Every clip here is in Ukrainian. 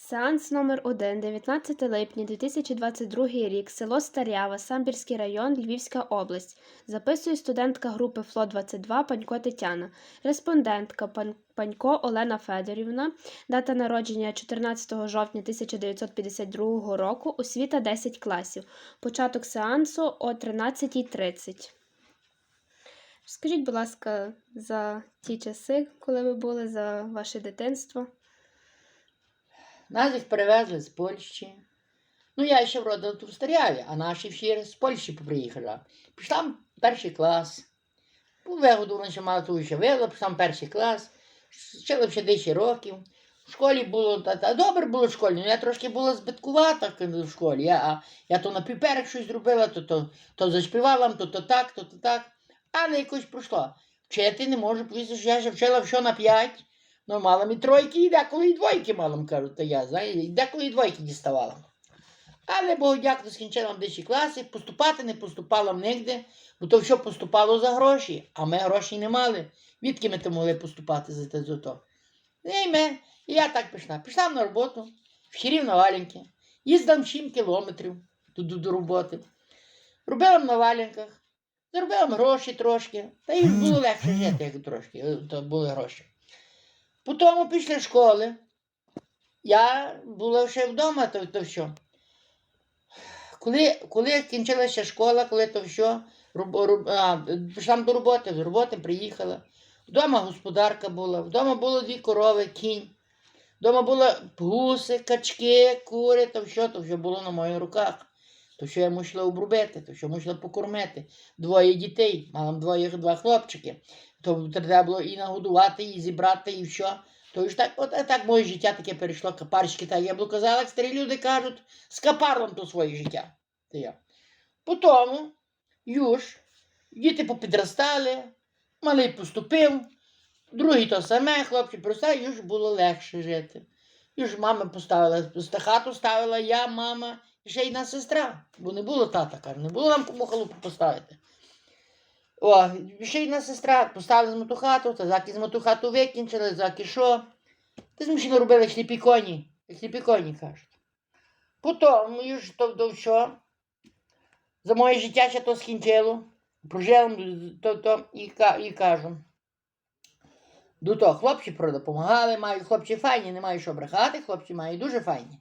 Сеанс номер 1 19 липня 2022 рік, село Старява, Самбірський район, Львівська область. Записує студентка групи ФЛО 22 Панько Тетяна. Респондентка Пан- Панько Олена Федорівна. Дата народження 14 жовтня 1952 року. Освіта 10 класів. Початок сеансу о 13.30. Скажіть, будь ласка, за ті часи, коли ви були, за ваше дитинство. Нас їх перевезли з Польщі. Ну, я ще вродила тут в Старяві, а наші всі з Польщі приїхали. Пішла перший клас. Вигоду, ще мало ту ще вила, пішла в перший клас. Вчила ще 10 років. В школі було та, та добре було в школі, ну я трошки була збиткувата в школі. Я, а, я то на піперах щось зробила, то, то, то заспівала, то, то так, то, то так. Але якось пройшло. Вчити не можу, повісти, що я ще вчила що на 5. Ну, мала і тройки, і деколи і двойки мала, кажуть, то я, знаю, і деколи і двойки діставала. Але Богу дякую, скінчила 10 класі, поступати не поступала нігде, бо то що поступало за гроші, а ми грошей не мали. Відки ми то могли поступати за те за то. І, ми, і я так пішла. Пішла на роботу, в хірів на валенки, їздила 7 кілометрів туди до роботи. Робила на валенках, заробила гроші трошки, та і було легше жити, як трошки, то були гроші. Потім після школи я була ще вдома, то, то що. Коли, коли кінчилася школа, коли то все, роб, роб, а, пішла до роботи, з роботи приїхала. Вдома господарка була, вдома було дві корови, кінь. Вдома були гуси, качки, кури, то все, то все було на моїх руках. То що я мусила обробити, то що мусила покормити. Двоє дітей, мала двоє два хлопчики. То треба було і нагодувати, і зібрати, і все. То ж так, от так моє життя таке перейшло, капарчики, так я б казала, як старі люди кажуть, з капарлом то своє життя. Це я. Потім, юж, діти попідростали, малий поступив, другий то саме, хлопці просто юж було легше жити. Юж мама поставила, хату ставила я, мама, ще й одна сестра, бо не було тата, каже, не було нам кому халупу поставити. О, ще й одна сестра поставили з моту хату, та заки з моту хату викінчили, заки що. Ти змушено робили сліпі коні, сліпі коні кажуть. Потім, юж то, то що, за моє життя ще то скінчило, прожив то, то і, і кажу. До того хлопці допомагали, мають хлопці файні, не маю що брехати, хлопці мають дуже файні.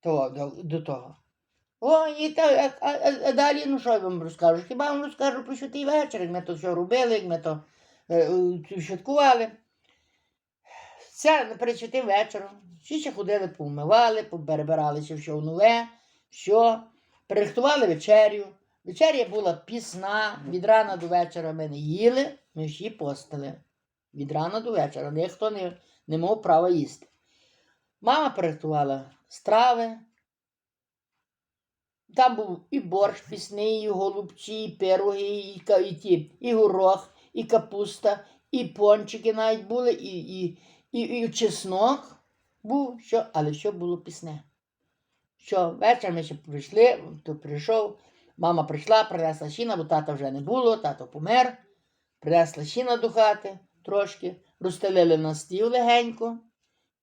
То, до, до того. О, і та, а, а, а далі, ну що я вам розкажу? Хіба вам розкажу про святий вечір, як ми то все робили, як ми то е, святкували. Це святим вечором. Всі ще ходили, повмивали, перебиралися все нове, все. Пририхтували вечерю. Вечеря була пісна, від рана до вечора ми не їли, ми всі постили. Від рана до вечора. Ніхто не, не мав права їсти. Мама приготувала страви. Там був і борщ пісний, і голубці, і пироги, і, і, ті, і горох, і капуста, і пончики навіть були, і, і, і, і чеснок був, що, але що було пісне. Що вечір ми ще прийшли, то прийшов, мама прийшла, принесла сіна, бо тата вже не було, тато помер. Принесла сіна до хати трошки, розстелили на стіл легенько,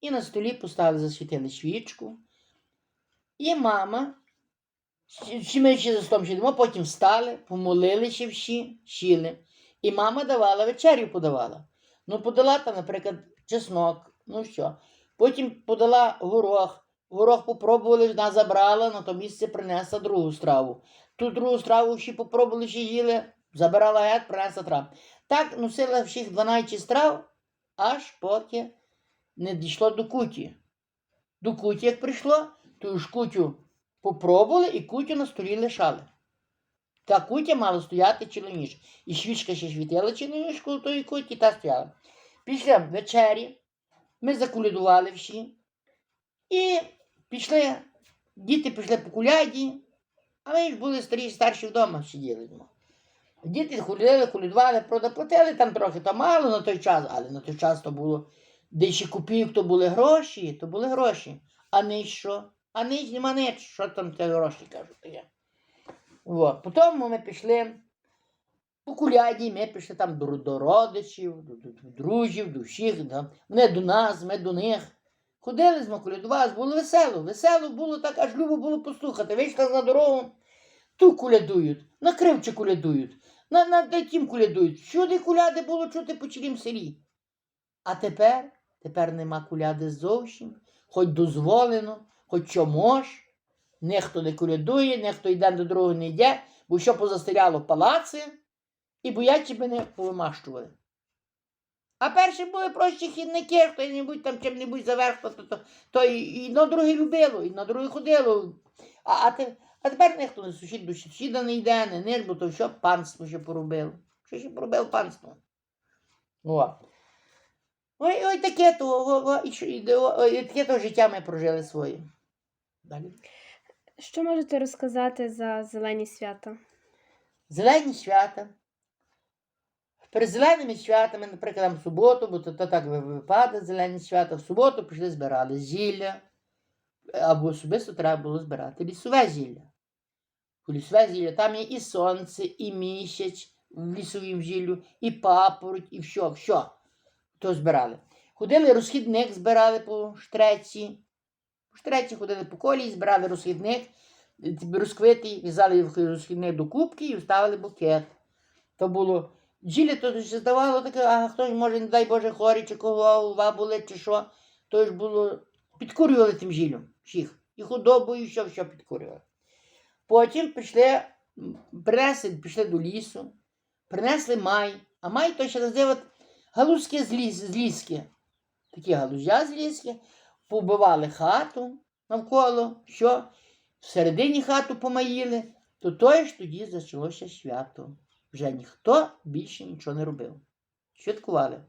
і на столі поставили, засвітили свічку. І мама, всі ми ще за столом сидимо, потім встали, помолилися всі, сіли. І мама давала вечерю подавала. Ну, подала там, наприклад, чеснок, ну що. Потім подала горох. Горох попробували, вона забрала, на то місце принесла другу страву. Ту другу страву всі попробували, ще їли, забирала геть, принесла трав. Так носила всіх 12 страв, аж поки не дійшло до куті. До куті, як прийшло, то ж кутю попробували і кутю на столі лишали. Та кутя мала стояти ніч. І свічка ще світила ніч тої куті та стояла. Після вечері ми закулядували всі. І пішли, діти пішли по куляді, а ми ж були старі, старші вдома сиділи. Діти ходили, колядували, правда, платили там трохи, то мало на той час, але на той час то було дещі копійок, то були гроші, то були гроші. А не що? А нич нема ніч, що там ті гроші кажуть таке. От. Потім ми пішли по куляді, ми пішли там до, родичів, до, до, до друзів, до всіх. Да. Вони до нас, ми до них. Ходили з колядували, було весело. Весело було так, аж любо було послухати. Вийшла на дорогу, ту колядують, на кривче колядують, на, на тім колядують. Всюди коляди було чути по цілім селі. А тепер, тепер нема коляди зовсім, хоч дозволено, хоч що мож. Ніхто не колядує, ніхто йде до дороги не йде, бо що позастеляло палаци і боячі мене повимащували. А перші були прості хідники, хто-небудь там чим-небудь заверх, то, то, то, то і, і на друге любило, і на друге ходило. А, а, те, а тепер ніхто не сусід до сусіда не йде, не ниш, бо то що панство ще поробило. Що ще поробило панство? О. Ой, ой, таке то, о, о, і, і, о, і таке то життя ми прожили своє. Далі. Що можете розказати за зелені свята? Зелені свята. Перед зеленими святами, наприклад, в суботу, бо то, то так ви- випадає зелені свята, в суботу пішли збирали зілля, або особисто треба було збирати лісове зілля. У лісове зілля там є і сонце, і місяць в лісовім зіллю, і папороть, і все, все. То збирали. Ходили розхідник, збирали по штреці. Штреці ходили по колії, збирали розхідник, розквитий, в'язали розхідник до кубки і вставили букет. То було Ділі то ж здавало таке, а хтось може, не дай Боже, хворий, чи кого голова болить, чи що. То ж було, підкурювали тим жілем всіх. І худобою, і що, що підкурювали. Потім пішли, принесли, пішли до лісу, принесли май, а май то ще називають галузьке з ліски. Такі галузя з ліски, побивали хату навколо, що всередині хату помаїли, то то ж тоді почалося свято вже ніхто більше нічого не робив. Святкували.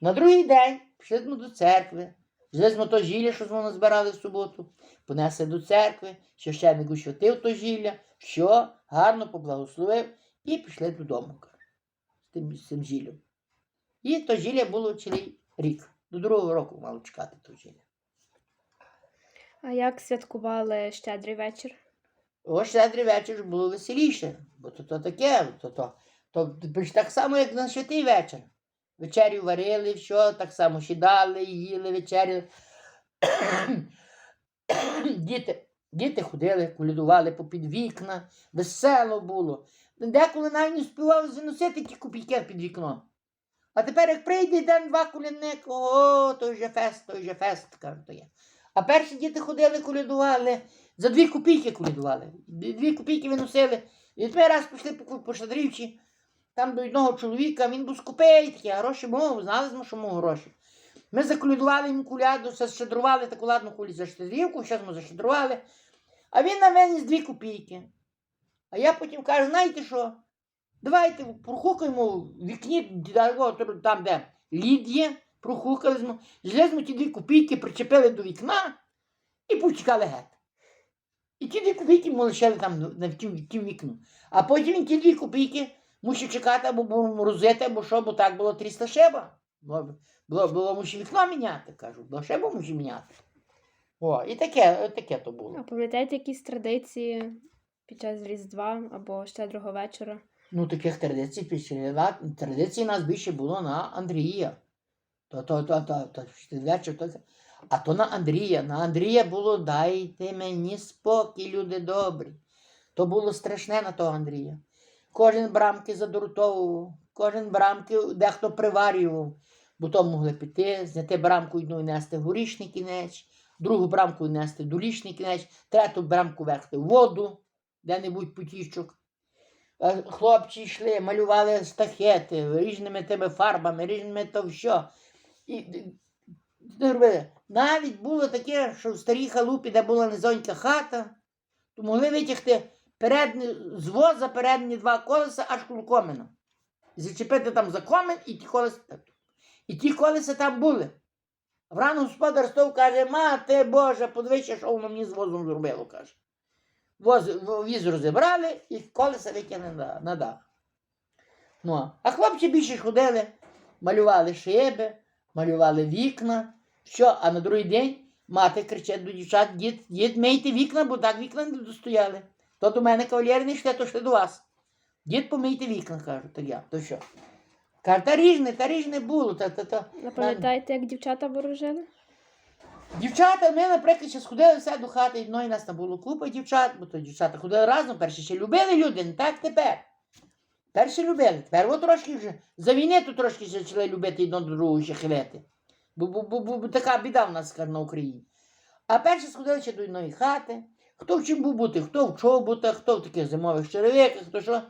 На другий день пішли до церкви, взяли то зілля, що ми збирали в суботу, понесли до церкви, священник ущотив то зілля, що гарно поблагословив, і пішли додому з тим, з цим зіллям. І то зілля було цілий рік. До другого року мало чекати то зілля. А як святкували щедрий вечір? Ось щедрий вечір було веселіше, бо то, то таке, то, то, то, так само, як на святий вечір. Вечерю варили, все, так само сідали, їли вечерю. діти, діти ходили, колядували попід вікна, весело було. Деколи навіть не співав заносити ті копійки під вікно. А тепер, як прийде день-два колядник, о, той же фест, той же фест, кажуть, то є. А перші діти ходили, колядували, за дві копійки колядували. Дві копійки виносили. І ми раз пішли по, по Шадрівчі, там до одного чоловіка, він був скупий, такі гроші мов, знали що мов гроші. Ми заколядували йому куляду, защедрували таку ладну кулі за щедрівку, зараз ми защедрували. А він на мене з дві копійки. А я потім кажу, знаєте що? Давайте прохукаємо в вікні, там, де лід є, прохукали, злезмо ті дві копійки, причепили до вікна і повтікали геть. І ті дві копійки ми лишили там на тім, тім вікну. А потім він ті дві копійки мусив чекати, або було морозити, або що, бо так було 300 шеба. Було, було, було мусив вікно міняти, кажу, було шебу мусив міняти. О, і таке, таке то А пам'ятаєте якісь традиції під час Різдва або щедрого вечора? Ну, таких традицій після традицій у нас більше було на Андрія. То, то, то, то, то, вечір, то, а то на Андрія. На Андрія було дайте мені спокій, люди добрі. То було страшне на того Андрія. Кожен брамки задуртовував, кожен брамки дехто приварював, бо то могли піти, зняти брамку одну і нести в горішній кінець, другу брамку нести в долішній кінець, третю брамку верхти в воду, де-небудь потічок. Е, Хлопці йшли, малювали стахети різними тими фарбами, різними то що. І. Навіть було таке, що в старій халупі, де була низонька хата, то могли витягти передні, з воза передні два колеса аж коло. Зачепити там за комин і ті колеса. І ті колеса там були. Врано господар стов каже, мати Боже, подивися, що воно мені з возом зробило, каже. Воз, віз розібрали і колеса викинули на, на дах. Ну, а хлопці більше ходили, малювали шиби, малювали вікна. Що, а на другий день мати кричить до дівчат, дід, дід, мийте вікна, бо так вікна не достояли. То до мене кавалєри не йшли, то йшли до вас. Дід, помийте вікна, кажу, то я, то що? Каже, та ріжне, та ріжне було, та, та, та. А пам'ятаєте, як дівчата ворожили? Дівчата, ми, наприклад, ще сходили все до хати, і одної нас там було купа дівчат, бо то дівчата ходили разом, перше ще любили люди, не так тепер. Перше любили, тепер от трошки вже за війни то трошки ще почали любити одно до другого ще хилити. Бо, бо, бо, бо, така біда в нас на Україні. А перше сходили ще до одної хати. Хто в чим був бути, хто в чоботах, хто в таких зимових черевиках, хто що.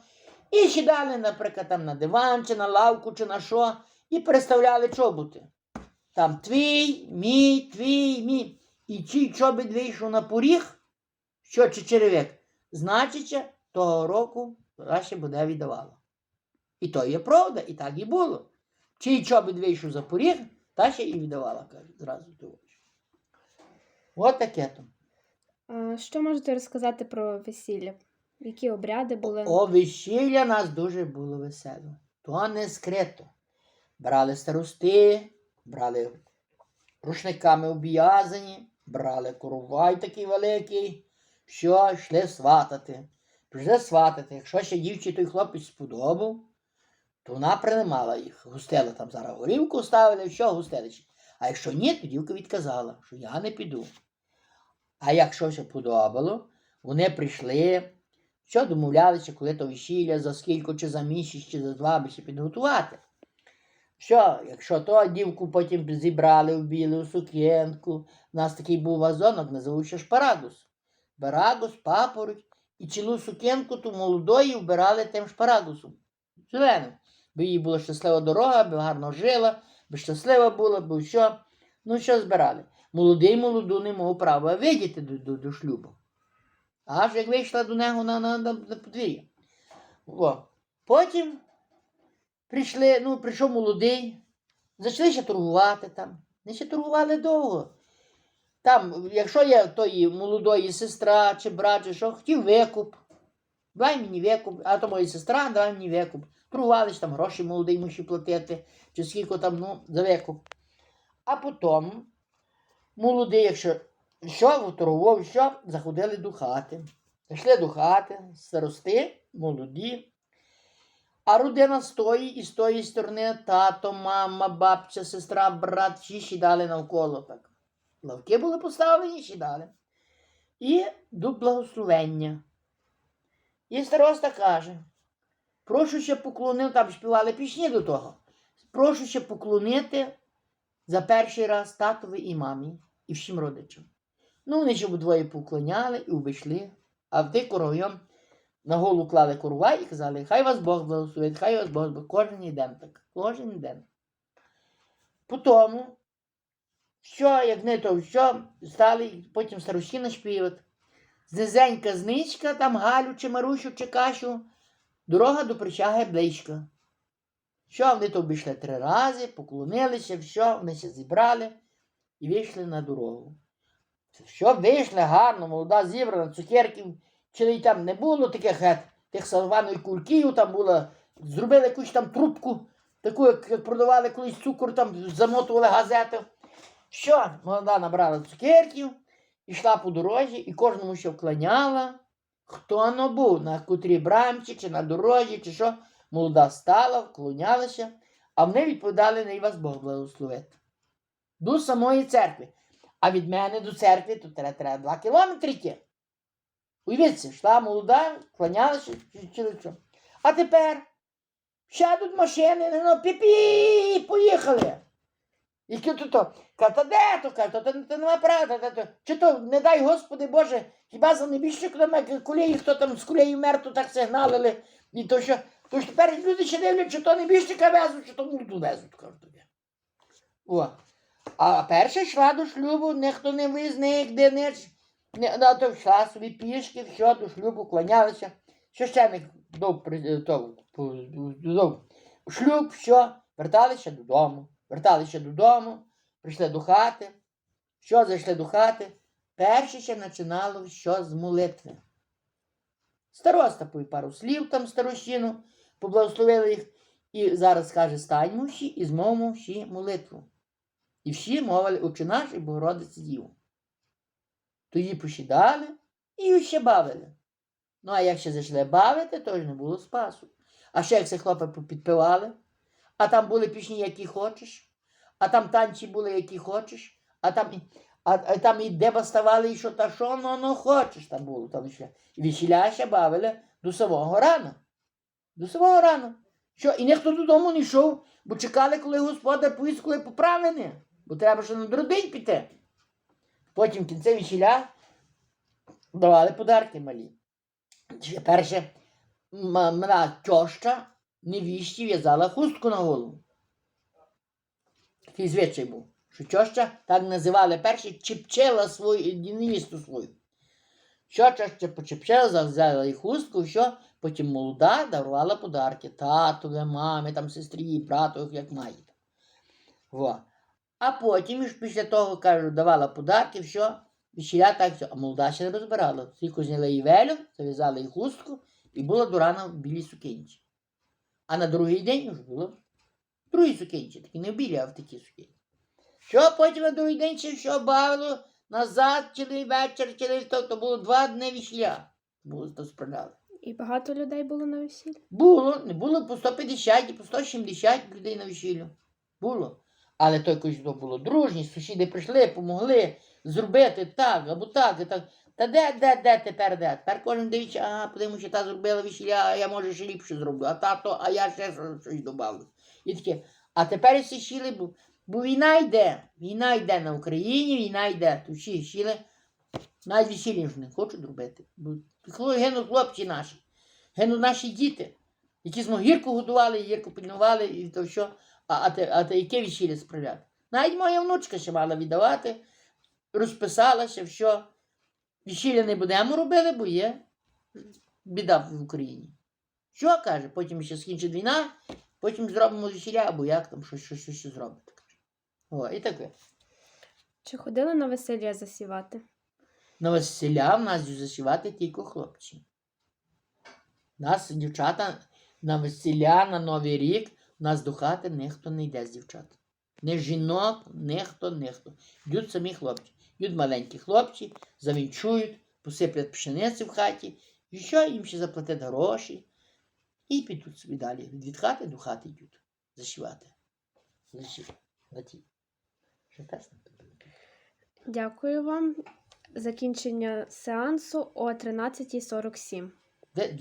І сідали, наприклад, там на диван, чи на лавку, чи на що, і переставляли чоботи. Там твій, мій, твій, мій. І чий чобіт вийшов на поріг, що чи черевик, значить, того року краще буде віддавала. І то є правда, і так і було. Чий чобіт вийшов за поріг, та ще і віддавала, каже, зразу до очі. От таке то. А, що можете розказати про весілля? Які обряди були? О, весілля нас дуже було весело. То не скрито. Брали старости, брали рушниками обв'язані, брали коровай такий великий, що йшли сватати. Прийшли сватати. Якщо ще дівчі той хлопець сподобав, то вона приймала їх. Густела там зараз горівку ставили, що густели. А якщо ні, то дівка відказала, що я не піду. А якщо ще подобало, вони прийшли, що домовлялися, коли то весілля, за скільки, чи за місяць, чи за два би ще підготувати. Що, якщо то дівку потім зібрали в білу сукенку, у нас такий був вазонок, називався шпарагус. Барагус, папороть, і цілу сукенку ту молодої вбирали тим шпарагусом. Зеленим. Бо їй була щаслива дорога, би гарно жила, би щаслива була, бо що. Ну, що збирали? Молодий молоду не мав права видіти до, до, до шлюбу. Аж як вийшла до нього на, на, на, на подвір'я. О. Потім прийшли, ну, прийшов молодий, зайшли ще торгувати там. Не ще торгували довго. Там, якщо є тої молодої сестра чи брат, чи що, хотів викуп. Дай мені викуп, а то моя сестра, дай мені викуп. Торгували ж там гроші молодий мусив платити, чи скільки там, ну, за викуп. А потім молодий, якщо що, торгував, що, заходили до хати. Зайшли до хати, старости, молоді. А родина з тої і з тої сторони тато, мама, бабця, сестра, брат, всі сідали навколо так. Лавки були поставлені, сідали. І до благословення. І староста каже: прошу ще поклонити, там співали пісні до того. Прошу ще поклонити за перший раз татові і мамі, і всім родичам. Ну, вони ще двоє поклоняли і обійшли, а в тих коровйом на голову клали корова і казали, хай вас Бог благословить, хай вас Бог. Кожен день так. Кожен день. Потім, що, як не то, що, стали потім старощина співати. Знизенька зничка, там Галю чи Марусю чи Кашу, дорога до причаги близька. Що вони то обійшли три рази, поклонилися, що, вони ще зібрали і вийшли на дорогу. Що вийшли гарно, молода зібрана, цукерків, чи там не було таких гет, тих салваної кульків, там було, зробили якусь там трубку, таку, як продавали колись цукор, там замотували газету. Що, молода набрала цукерків, йшла по дорозі і кожному ще вклоняла, хто не був, на котрій брамці, чи на дорозі, чи що. Молода стала, вклонялася, а вони відповідали, не вас Бог благословить. До самої церкви. А від мене до церкви тут треба, треба два кілометри йти. Уявіться, йшла молода, вклонялася, чи, що. А тепер сядуть машини, ну, пі-пі, поїхали. Які то? Каже, де то? Каже, то, то, нема то. Чи то, не дай Господи Боже, хіба за небіжчик там кулеї, хто там з кулеї мер, то так сигналили. І то що, то ж тепер люди ще дивлять, чи то небіжчика везуть, чи то мурду везуть, кажуть тобі. О. А перша йшла до шлюбу, ніхто не визне, де не, не на то йшла собі пішки, все, до шлюбу клонялися. Священник то, по- дав шлюб, все, верталися додому. Верталися додому, прийшли до хати. Що зайшли до хати? Перше ще починало що з молитви. Староста повів пару слів там старощину, поблагословили їх. І зараз каже, станьмо всі і змовимо всі молитву. І всі мовили «Отче наш і Богородиці Діву. Тоді посідали і ще бавили. Ну, а як ще зайшли бавити, то ж не було спасу. А ще як це хлопці підпивали, а там були пісні, які хочеш, а там танці були, які хочеш, а там. А, а там і деба ставали, і що та що ну, ну хочеш там було. Там ще. І бавили до самого рана. До самого рана. Що, і ніхто додому не йшов, бо чекали, коли господар повість, коли поправлене. Бо треба ще на другий піти. Потім в кінці весіля давали подарки малі. Перше, мене тьоща невіщі в'язала хустку на голову. Такий звичай був. Що тьоща так називали перше, чіпчила свою невісту свою. Тьоща ще почепчила, взяла їй хустку, що потім молода дарувала подарки татові, мамі, там, сестрі, брату, як має. Во. А потім ж після того, кажу, давала подарки, що весіля так все. А молода ще не розбирала. Тільки зняли їй велю, зав'язали їй хустку і була до рана в білій сукенці. А на другий день вже було в другій сукенці, такі не в білій, а в такій сукенці. Що потім на другий день ще що бавило, назад цілий вечір, цілий то, то було два дні весілля. Було то справляли. І багато людей було на весіллі? Було, не було по 150 і по 170 людей на весіллю. Було. Але той якось то було дружність, сусіди прийшли, помогли зробити так або так, і так. Та де, де, де тепер де? Тепер кожен дивиться, ага, подивимося, та зробила весілля, а я може ще ліпше зроблю, а тато, а я ще щось- щось добавлю. І таке. А тепер всі щіли, бо, бо війна йде. Війна йде на Україні, війна йде. То всі щіли. Навіть весілля ж не хочуть робити. Бо гинуть хлопці наші. Гинуть наші діти, які з гірку годували, гірку пильнували і то що. А, а, те, а те яке весілля справляти? Навіть моя внучка ще мала віддавати, розписалася, що весілля не будемо робити, бо є біда в Україні. Що каже? Потім ще скінчить війна, потім зробимо весілля, або як там щось, щось, щось, зробити. О, і таке. Чи ходили на весілля засівати? На весілля в нас засівати тільки хлопці. Нас дівчата на весілля, на Новий рік, в нас до хати ніхто не йде з дівчат. Не жінок, ніхто, ніхто. Йдуть самі хлопці. Йдуть маленькі хлопці, завінчують, посиплять пшениці в хаті, і що їм ще заплатять гроші. І підуть собі далі. Від хати до хати йдуть Зашивати. Засівати. Заті. Дякую вам. Закінчення сеансу о 13.47. Де,